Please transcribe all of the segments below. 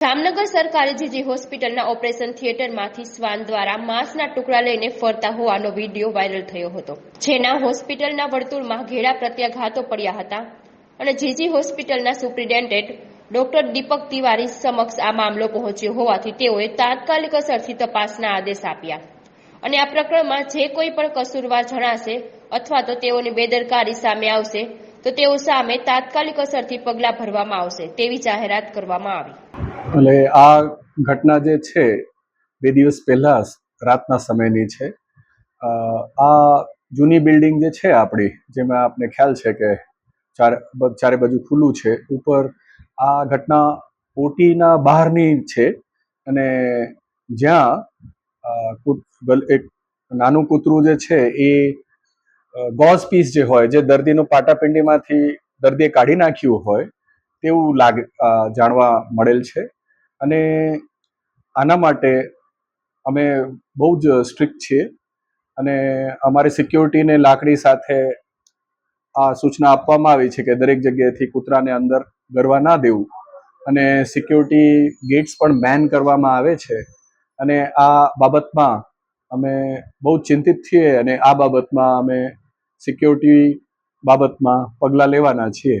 જામનગર સરકારે જીજી હોસ્પિટલના ઓપરેશન થિયેટરમાંથી શ્વાન દ્વારા માંસના ટુકડા લઈને ફરતા હોવાનો વીડિયો વાયરલ થયો હતો, જેના હોસ્પિટલના વર્તુળમાં ઘેરા પ્રત્યાઘાતો પડ્યા હતા અને જીજી હોસ્પિટલના સુપ્રિન્ટેન્ડન્ટ ડોક્ટર દીપક તિવારી સમક્ષ આ મામલો પહોંચ્યો હોવાથી તેઓએ તાત્કાલિક અસરથી તપાસના આદેશ આપ્યા. અને આ પ્રકરણમાં જે કોઈ પણ કસૂરવાર જણાશે અથવા તો તેઓની બેદરકારી સામે આવશે, તો તેઓ સામે તાત્કાલિક અસરથી પગલાં ભરવામાં આવશે તેવી જાહેરાત કરવામાં આવી. એટલે આ ઘટના જે છે, બે દિવસ પહેલાં રાતના સમયની છે. આ જૂની બિલ્ડિંગ જે છે આપણી, જેમાં આપને ખ્યાલ છે કે ચારે ચારે બાજુ ખુલ્લું છે, ઉપર આ ઘટના ઓટીના બહારની છે અને જ્યાં એક નાનું કૂતરું જે છે એ ગોઝ પીસ જે હોય, જે દર્દીનું પાટાપિંડીમાંથી દર્દીએ કાઢી નાખ્યું હોય, તેવું લાગે જાણવા મળેલ છે. અને આના માટે અમે બહુ જ સ્ટ્રિક્ટ છીએ અને અમારી સિક્યોરિટીને લાકડી સાથે આ સૂચના આપવામાં આવી છે કે દરેક જગ્યાએથી કૂતરાને અંદર ગરવા ના દેવું. અને સિક્યોરિટી ગેટ્સ પણ બેન કરવામાં આવે છે અને આ બાબતમાં અમે બહુ ચિંતિત છીએ અને આ બાબતમાં અમે સિક્યોરિટી બાબતમાં પગલાં લેવાના છીએ.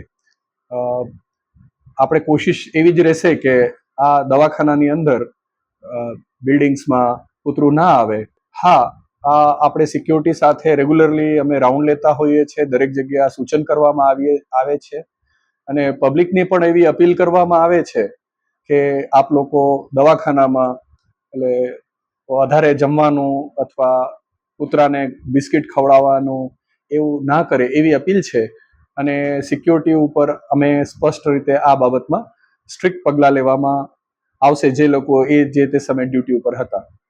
આપણે કોશિશ એવી જ રહેશે કે આ દવાખાનાની અંદર બિલ્ડિંગ્સમાં કૂતરું ના આવે. હા, આ આપણે સિક્યોરિટી સાથે રેગ્યુલરલી અમે રાઉન્ડ લેતા હોઈએ છીએ, દરેક જગ્યાએ આ સૂચન કરવામાં આવીએ, આવે છે. અને પબ્લિકની પણ એવી અપીલ કરવામાં આવે છે કે આપ લોકો દવાખાનામાં, એટલે વધારે જમવાનું અથવા કૂતરાને બિસ્કિટ ખવડાવવાનું એવું ના કરે એવી અપીલ છે. અને સિક્યોરિટી ઉપર અમે સ્પષ્ટ રીતે આ બાબતમાં સ્ટ્રિક્ટ પગલાં લેવામાં આવશે જે લોકો એ જે તે સમયે ડ્યુટી ઉપર હતા.